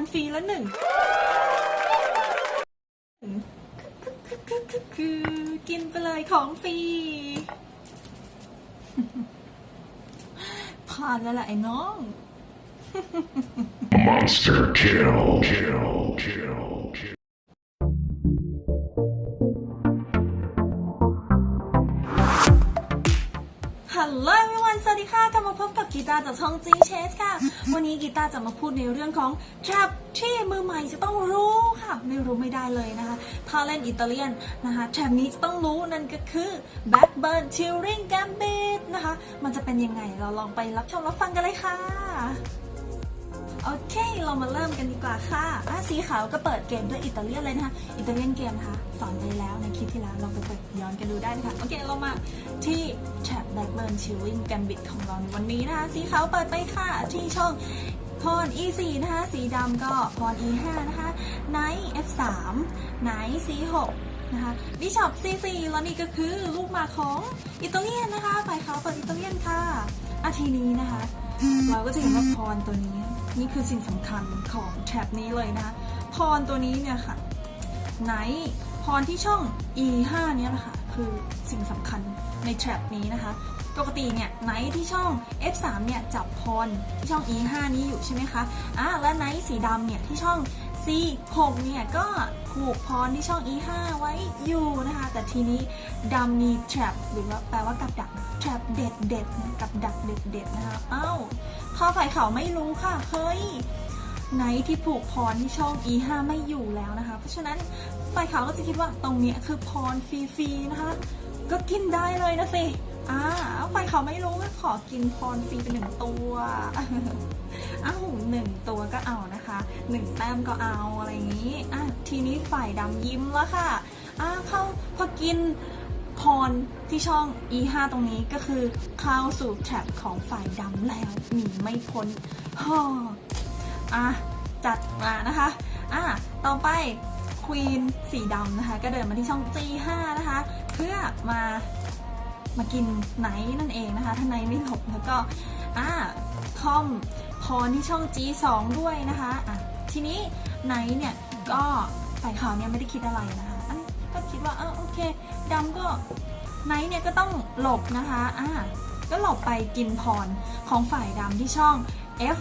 รฟรีแล้วหนึ่งคือกินไปเลยของฟรีผ่านแล้วล่ะไอ้น้อง Monster kill. Kill. Kill. ฮัลโหลทุกคนสวัสดีค่ะ กลับมาพบกับกีตาร์จากช่องจีเชสค่ะ วันนี้กีตาร์จะมาพูดในเรื่องของ trap ที่มือใหม่จะต้องรู้ค่ะ ไม่รู้ไม่ได้เลยนะคะ ถ้าเล่นอิตาเลียนนะคะ trap นี้จะต้องรู้นั่นก็คือ backburn chilling gambit นะคะ มันจะเป็นยังไง เราลองไปรับชมรับฟังกันเลยค่ะ โอเค เรามาเริ่มกันดีกว่าค่ะอะสีขาวก็เปิดเกมด้วยอิตาเลียนเลยนะคะ อิตาเลียนเกมนะคะ สอนไปแล้วในคลิปที่แล้วลองไปเปิดย้อนกันดูได้นะคะ โอเค เรามาที่ Trap Blackburn Chilling Gambit ของเราในวันนี้นะคะ สีขาวเปิดไปค่ะ ที่ช่องพร E4 นะคะ สีดำก็พร E5 นะคะ Knight F3 Knight C6 นะคะบิชอป C4 แล้วนี่ก็คือลูกหมากของอิตาเลียนนะคะ ฝ่ายขาวเปิดอิตาเลียนค่ะอาทีนี้นะคะ เราก็จะเห็นว่าพรตัวนี้ นี่คือสิ่งสำคัญของแท็บนี้เลยนะคะพรตัวนี้เนี่ยค่ะไหนพรที่ช่อง E5 เนี่ยแหละค่ะคือสิ่งสำคัญในแท็บนี้นะคะ ปกติเนี่ยไนท์ที่ช่อง F3 เนี่ยจับพรที่ช่อง E5 นี้อยู่ใช่ไหมคะอะและไนท์สีดำเนี่ยที่ช่อง C6 เนี่ยก็ ผูกพรที่ช่อง E5 ไว้อยู่นะคะ แต่ทีนี้ดำมี trap หรือว่าแปลว่ากับดัก trap เด็ดเด็ดนะกับดักเด็ดเด็ดนะคะอ้าวข้อฝ่ายเขาไม่รู้ค่ะเฮ้ยไนที่ผูกพรที่ช่อง E5 ไม่อยู่แล้วนะคะ เพราะฉะนั้นฝ่ายเขาก็จะคิดว่าตรงนี้คือพรฟรีๆนะคะ ก็กินได้เลยนะสิ อ่าฝ่ายขาไม่รู้ก็ขอกินพรฟรีเป็นหนึ่งตัวอ้าวหนึ่งตัวก็เอานะคะหนึ่งแต้มก็เอาอะไรอย่างนี้อะทีนี้ฝ่ายดำยิ้มแล้วค่ะอ่าเข้าพอกินพรที่ช่อง E5 ตรงนี้ก็คือเข้าสู่แทร็บของฝ่ายดำแล้วหนีไม่พ้นฮ่ออะจัดมานะคะอะต่อไปควีนสีดำนะคะ ก็เดินมาที่ช่อง G5 นะคะ เพื่อมา มากินไนท์นั่นเองนะคะ ถ้าไนท์ไม่หลบแล้วก็อะคอมพรที่ช่อง G2 ด้วยนะคะอะทีนี้ไนท์เนี่ยก็ฝ่ายขาวเนี่ยไม่ได้คิดอะไรนะคะอันก็คิดว่าเออโอเคดำก็ไนท์เนี่ยก็ต้องหลบนะคะอะก็หลบไปกินพรของฝ่ายดำที่ช่อง F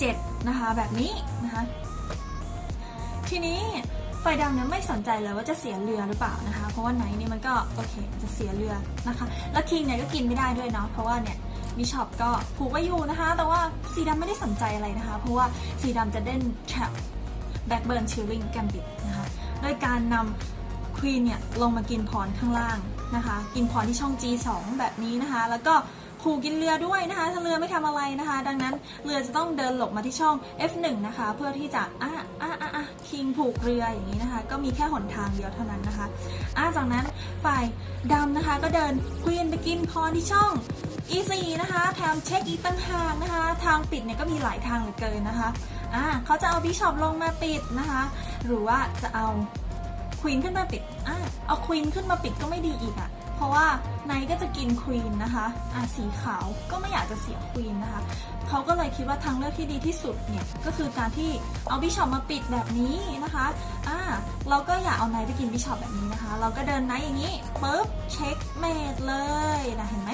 7นะคะแบบนี้นะคะทีนี้ ไฟดำเนี่ยไม่สนใจเลยว่าจะเสียเรือหรือเปล่านะคะ เพราะว่าไนท์เนี่ยมันก็โอเคจะเสียเรือนะคะ แล้วคิงเนี่ยก็กินไม่ได้ด้วยเนาะเพราะว่าเนี่ยบิชอปก็ผูกไว้อยู่นะคะ แต่ว่าสีดำไม่ได้สนใจอะไรนะคะ เพราะว่าสีดำจะเล่น trap backburn chilling gambit นะคะโดยการนำควีนเนี่ยลงมากินพรข้างล่างนะคะ กินพรที่ช่อง G2 แบบนี้นะคะ แล้วก็ ขู่กินเรือด้วยนะคะ ถ้าเรือไม่ทำอะไรนะคะ ดังนั้นเรือจะต้องเดินหลบมาที่ช่อง F1 นะคะ เพื่อที่จะอะอะอะอะคิงผูกเรืออย่างนี้นะคะ ก็มีแค่หนทางเดียวเท่านั้นนะคะอะจากนั้นฝ่ายดำนะคะก็เดินควีนไปกินพรที่ช่อง E4 นะคะแถมเช็คอีกตั้งหากนะคะ ทางปิดเนี่ยก็มีหลายทางเหลือเกินนะคะอะเขาจะเอาบิชอปลงมาปิดนะคะ หรือว่าจะเอาควีนขึ้นมาปิดอะเอาควีนขึ้นมาปิดก็ไม่ดีอีกอะ่ะ เพราะว่าไนท์ก็จะกินควีนนะคะอะสีขาวก็ไม่อยากจะเสียควีนนะคะเขาก็เลยคิดว่าทางเลือกที่ดีที่สุดเนี่ยก็คือการที่เอาบิชอปมาปิดแบบนี้นะคะอะเราก็อย่าเอาไนท์ไปกินบิชอปแบบนี้นะคะ เราก็เดินไนท์อย่างนี้ปุ๊บเช็คเมดเลยนะเห็นไหม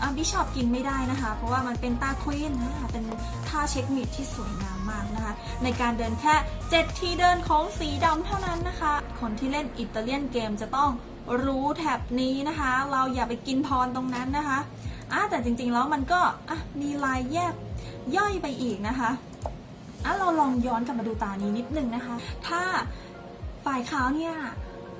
อะบิชอปกินไม่ได้นะคะ เพราะว่ามันเป็นตาควีนอะเป็นท่าเช็คมิดที่สวยงามมากนะคะ ในการเดินแค่ 7 ทีเดินของสีดำเท่านั้นนะคะ คนที่เล่นอิตาเลียนเกมจะต้อง รู้แท็บนี้นะคะ เราอย่าไปกินพรตรงนั้นนะคะอะแต่จริงๆแล้วมันก็อะมีลายแยกย่อยไปอีกนะคะอะเราลองย้อนกลับมาดูตานี้นิดนึงนะคะ ถ้าฝ่ายขาวเนี่ย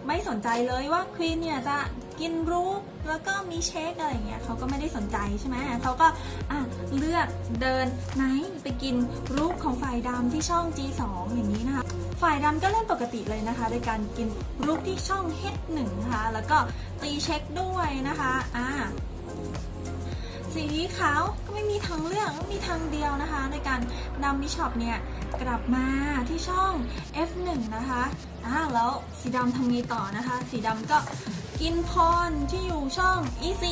ไม่สนใจเลยว่าควีนเนี่ยจะ กินรูปแล้วก็มีเช็คอะไรเงี้ยเขาก็ไม่ได้สนใจใช่ไหมเขาก็อะเลือกเดินไหนไปกินรูปของฝ่ายดำที่ช่อง G2 อย่างนี้นะคะ ฝ่ายดำก็เล่นปกติเลยนะคะ โดยการกินรูปที่ช่อง H1 นะคะ แล้วก็ตีเช็คด้วยนะคะอ่าสีขาวก็ไม่มีทางเลือกมีทางเดียวนะคะ ในการนำบิชอปเนี่ยกลับมาที่ช่อง F1 นะคะอ่าแล้วสีดำทำไงต่อนะคะ สีดำก็ กินพรที่อยู่ช่อง E4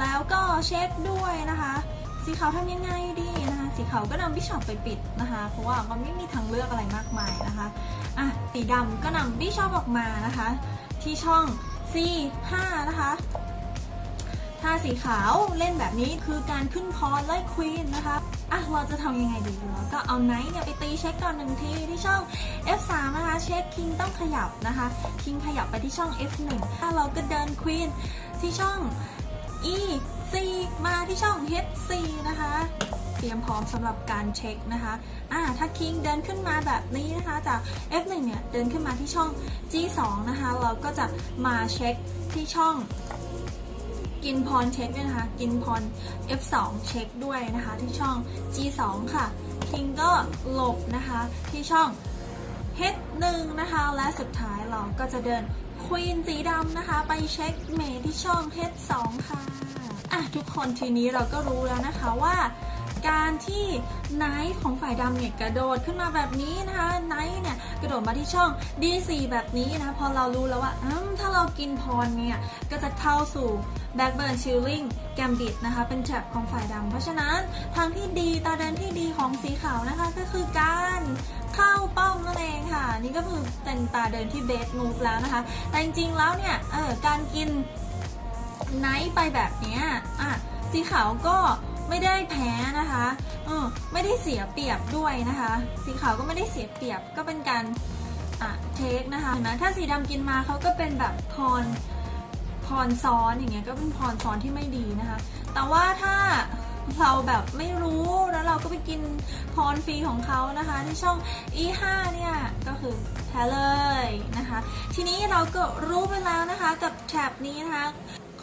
แล้วก็เช็คด้วยนะคะสีสีขาวทำยังไงดีนะคะ สีขาวก็นำบิชอปไปปิดนะคะ เพราะว่ามันไม่มีทางเลือกอะไรมากมายนะคะอะสีดำก็นำบิชอปออกมานะคะ ที่ช่อง C5 นะคะ ถ้าสีขาวเล่นแบบนี้คือการขึ้นพอไล่ควีนนะคะ อะ เราจะทำยังไงดีเราก็เอาไนท์เนี่ยไปตีเช็คก่อนหนึ่งทีที่ช่อง F3 นะคะ เช็คคิงต้องขยับนะคะ คิงขยับไปที่ช่อง F1 ถ้าเราก็เดินควีนที่ช่อง E C มาที่ช่อง H4 นะคะ เตรียมพร้อมสำหรับการเช็คนะคะ อ่า ถ้าคิงเดินขึ้นมาแบบนี้นะคะ จาก F1 เนี่ย เดินขึ้นมาที่ช่อง G2 นะคะ เราก็จะมาเช็คที่ช่อง กินพรเช็คด้วยนะคะ กินพร F2 เช็คด้วยนะคะ ที่ช่อง G2 ค่ะ คิงก็หลบนะคะ ที่ช่อง H1 นะคะ และสุดท้ายเราก็จะเดินควีนสีดำนะคะ ไปเช็คเมที่ช่อง H2 ค่ะ อะ ทุกคนทีนี้เราก็รู้แล้วนะคะว่า การที่ไนท์ของฝ่ายดำเนี่ยกระโดดขึ้นมาแบบนี้นะคะไนท์เนี่ยกระโดดมาที่ช่อง D4 แบบนี้นะพอเรารู้แล้วว่าถ้าเรากินพรเนี่ยก็จะเข้าสู่ Blackburn Chilling Gambit นะคะเป็นแทร็บของฝ่ายดำเพราะฉะนั้นทางที่ดีตาเดินที่ดีของสีขาวนะคะก็คือการเข้าป้อมนั่นเองค่ะ นี่ก็คือเป็นตาเดินที่เบสมูฟแล้วนะคะ แต่จริงๆแล้วเนี่ยเออการกินไนท์ไปแบบนี้อะสีขาวก็ ไม่ได้แพ้นะคะเออไม่ได้เสียเปรียบด้วยนะคะ สีขาวก็ไม่ได้เสียเปรียบก็เป็นการอะเทคนะคะเห็นไหมถ้าสีดำกินมาเขาก็เป็นแบบพรพรซ้อนอย่างเงี้ยก็เป็นพรซ้อนที่ไม่ดีนะคะ แต่ว่าถ้าเราแบบไม่รู้แล้วเราก็ไปกินพรฟรีของเขานะคะ ที่ช่อง E5 เนี่ย ก็คือแพ้เลยนะคะ ทีนี้เราก็รู้ไปแล้วนะคะกับแท็บนี้นะคะ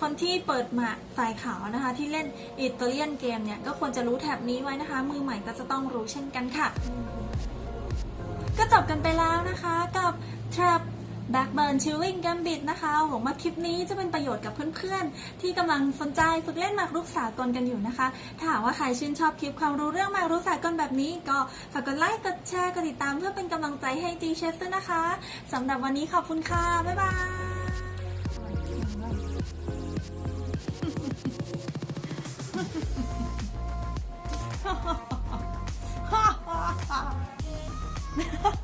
คนที่เปิดมาฝ่ายขาวนะคะ ที่เล่นอิตาเลียนเกมเนี่ย ก็ควรจะรู้แท็บนี้ไว้นะคะ มือใหม่ก็จะต้องรู้เช่นกันค่ะ ก็จบกันไปแล้วนะคะกับ Trap Backburn Chilling Gambit นะคะหวังว่าคลิปนี้จะเป็นประโยชน์กับเพื่อนๆ ที่กำลังสนใจฝึกเล่นหมากรุกสากลกันอยู่นะคะ ถ้าหากว่าใครชื่นชอบคลิปความรู้เรื่องหมากรุกสากลแบบนี้ ก็ฝากกดไลค์ กดแชร์ กดติดตามเพื่อเป็นกำลังใจให้ G Chess ด้วยนะคะสำหรับวันนี้ขอบคุณค่ะ บ๊ายบาย Ha ha ha!